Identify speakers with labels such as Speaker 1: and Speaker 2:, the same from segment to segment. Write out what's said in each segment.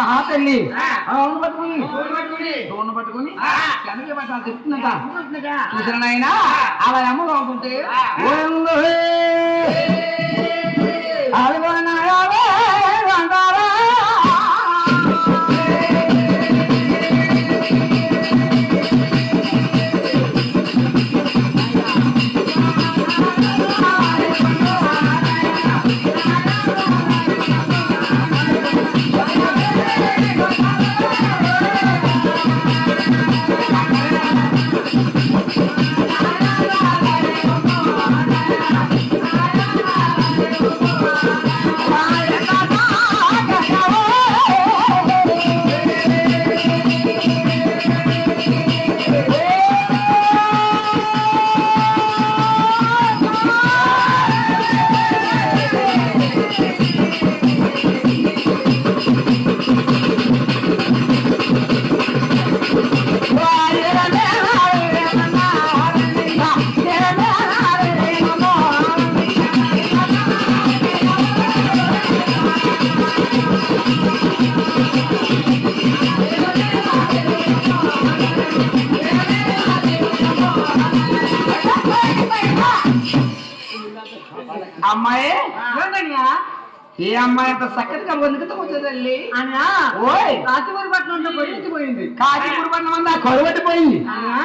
Speaker 1: మహాతల్లి. అవును పట్టుకుని. కనుక పట్టాలి? చూసిన నాయన? అలా అమ్మ బాగుంటే ఏ అమ్మాయి అంత చక్కటిగా వందుకుతూ వచ్చే తల్లి?
Speaker 2: అన్నా,
Speaker 1: ఓయ్!
Speaker 2: కాచిగూర పట్నం ఉంటే పొయ్యి పోయింది
Speaker 1: కాజీపూడి పట్నం అంతా కరువట్టిపోయింది
Speaker 2: అన్నా,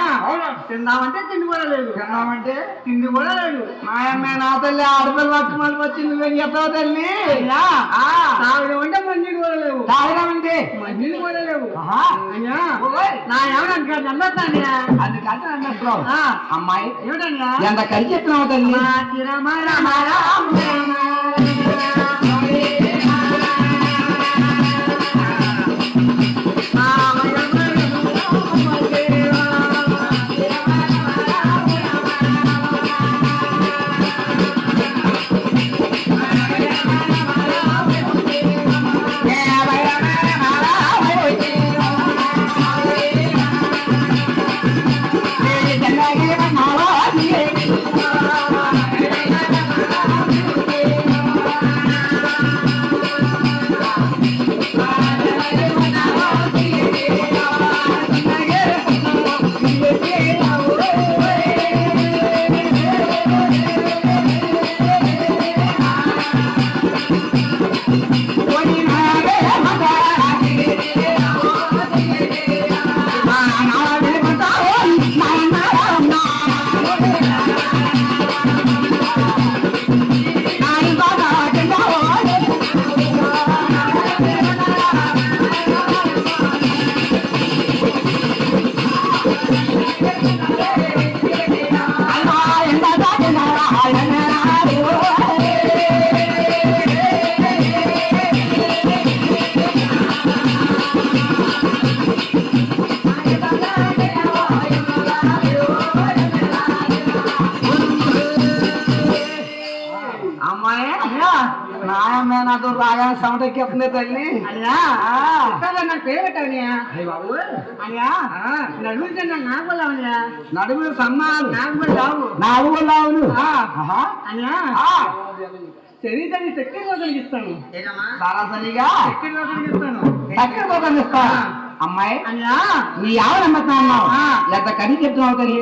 Speaker 2: తిందామంటే తిండి కూడా లేదు.
Speaker 1: తిన్నామంటే
Speaker 2: తిండి కూడా లేదు.
Speaker 1: మాయమ్మ నా తల్లి ఆడపిల్ల పట్టుమని వచ్చి నువ్వేం చెప్తావు తల్లి?
Speaker 2: తాగడం అంటే మంచిది కూడా లేవు.
Speaker 1: తాగడమంటే
Speaker 2: మంచిది కూడా లేవు. నా ఏమన్నా నమ్మొస్తానయ్యా
Speaker 1: అందుకంటే అన్నట్లు
Speaker 2: ఆ.
Speaker 1: అమ్మాయి
Speaker 2: ఏమిటయ్యా
Speaker 1: ఎంత కరి చెప్పినావు తల్లి?
Speaker 2: మా
Speaker 1: నాతో రాగా సమటెక్కిస్తుంది తల్లి.
Speaker 2: అయ్యా
Speaker 1: ఆ.
Speaker 2: ఇస్తావా నాకు పేరు పెట్టావయ్యా
Speaker 1: అయ్య బాబు
Speaker 2: అయ్యా నడుగుతున్నా నాకు కూడా అవునయ్యా
Speaker 1: నడుములు సన్నాలు.
Speaker 2: నాకు రావు
Speaker 1: నావు లావులు
Speaker 2: ఆ.
Speaker 1: ఆహా.
Speaker 2: అయ్యా శరీరాన్ని చక్కెరలో కలిగిస్తాను
Speaker 1: సరాసరిగా?
Speaker 2: చక్కెరలో కలిగిస్తాను
Speaker 1: చక్కగా కనిపిస్తా అమ్మాయి
Speaker 2: అయ్యా
Speaker 1: నీ ఆవిడ నమ్మకం అన్నావు. ఎంత కడి చెప్తున్నావు తల్లి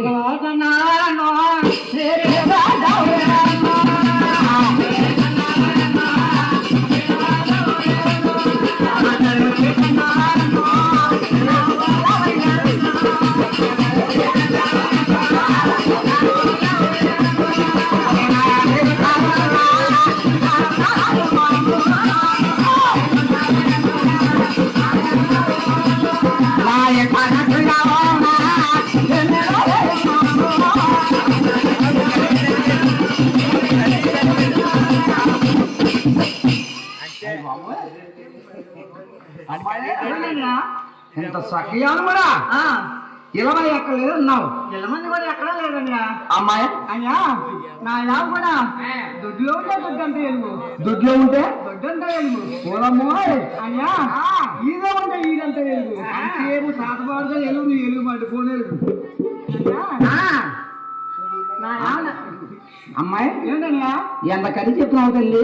Speaker 1: ఎంత సఖ్యాలు కూడా
Speaker 2: ఆ,
Speaker 1: ఇరవై ఎక్కడ లేదు అన్నావు
Speaker 2: మంది కూడా ఎక్కడా లేదయ్యా
Speaker 1: అమ్మాయి?
Speaker 2: అయ్యా నా ఇలా కూడా. దొడ్లో ఉంటే దొడ్డంత ఎలుగు
Speaker 1: దుడ్లో ఉంటే?
Speaker 2: దొడ్డంత ఎలుగు
Speaker 1: పూలమ్మో
Speaker 2: అయ్యా ఈగ ఉంటే ఈగంత ఎలుగు అంతేపు సాతబాడుగా ఎలుగు ఎలుగు పట్టుకోని ఎలుగు నా ఆన
Speaker 1: అమ్మాయి?
Speaker 2: ఏంటయ్యా?
Speaker 1: ఎంత కడి చెప్తున్నావు తల్లి.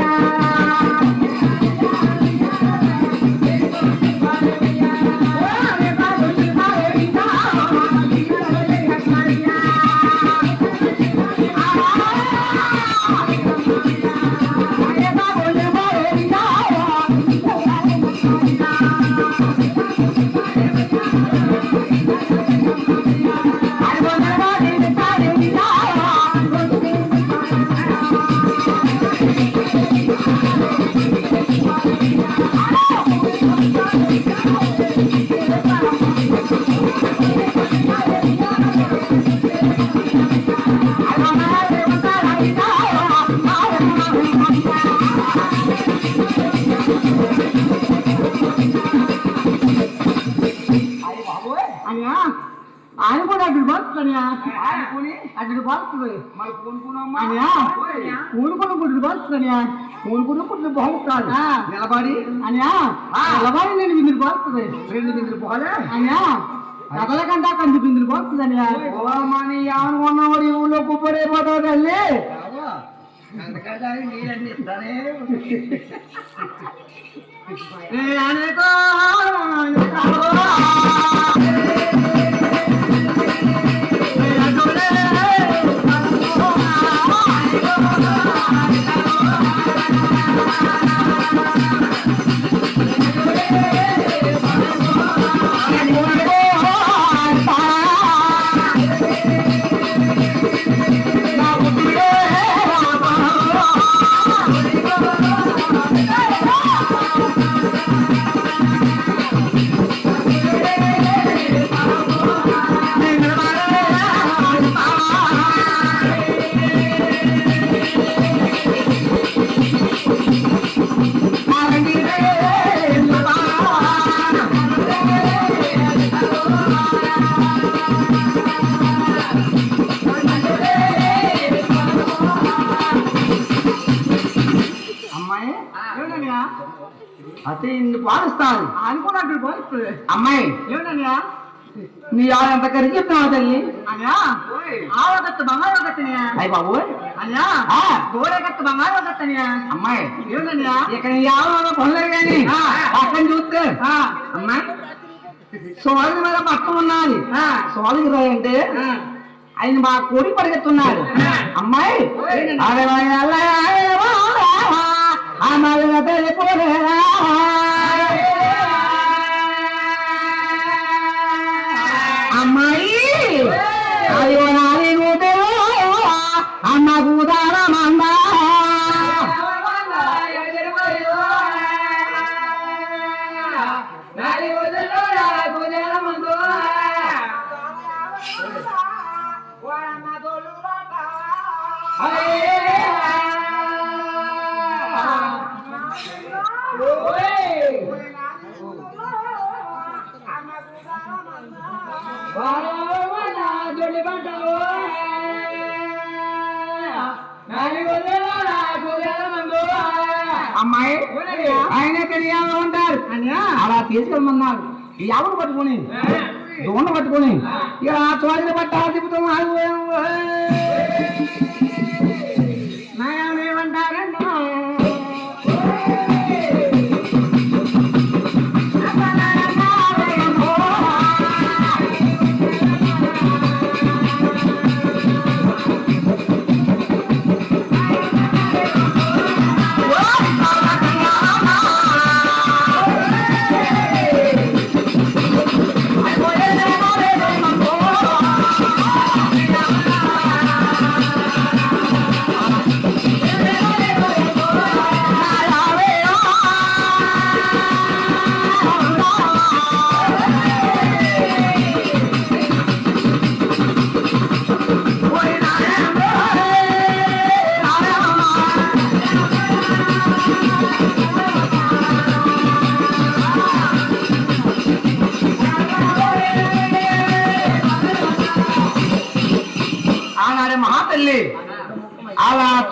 Speaker 2: అనియా బాగుతాడు
Speaker 1: నిలబడి.
Speaker 2: అనియా నిలబడి నేను బిందులు బాగుతుంది
Speaker 1: రెండు బిందులు పోలే?
Speaker 2: అనియా కథల కంటా కంది బిందులు
Speaker 1: ఊళ్ళో కుప్పడైపోతావు తల్లి. అమ్మాయి అతి ఇన్ని పాలిస్తాను
Speaker 2: అనుకున్నట్టు బాగుతుంది
Speaker 1: అమ్మాయి.
Speaker 2: ఏమిటనియా
Speaker 1: నీ ఆవిడ ఎంత ఖర్చు చెప్తున్నావు తల్లి?
Speaker 2: అనియా ఆవగత్తు బంగారు ఒకత్తనియా
Speaker 1: అయ్యి బాబు
Speaker 2: అనియా. గోడగత్తు బంగారు ఒకత్తనియా
Speaker 1: అమ్మాయి.
Speaker 2: ఏమిటనియా
Speaker 1: ఇక నీ ఆవిడ పనులేదు కానీ. పక్కన చూస్తే. అమ్మాయి. సోదరి మీద పక్కన ఉన్నది. సోదరి అంటే. ఆయన మా కోడి పరిగెత్తున్నాడు. అమ్మాయి. అరవై ఏళ్ళ అమలుగా తెలిపోలేదా అమ్మాయి అది నాది కూతురు అమ్మ కూదార మంద అమ్మాయి ఆయన తెలియాలి ఉంటారు అలా తీసుకెళ్ళమన్నారు. ఎవరు పట్టుకొని దోణ పట్టుకొని ఇక ఆ చోదరి పట్ట తిప్పుతున్నాడు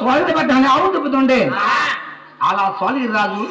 Speaker 1: అవును తిప్పుతుండే అలా స్వామి రాజు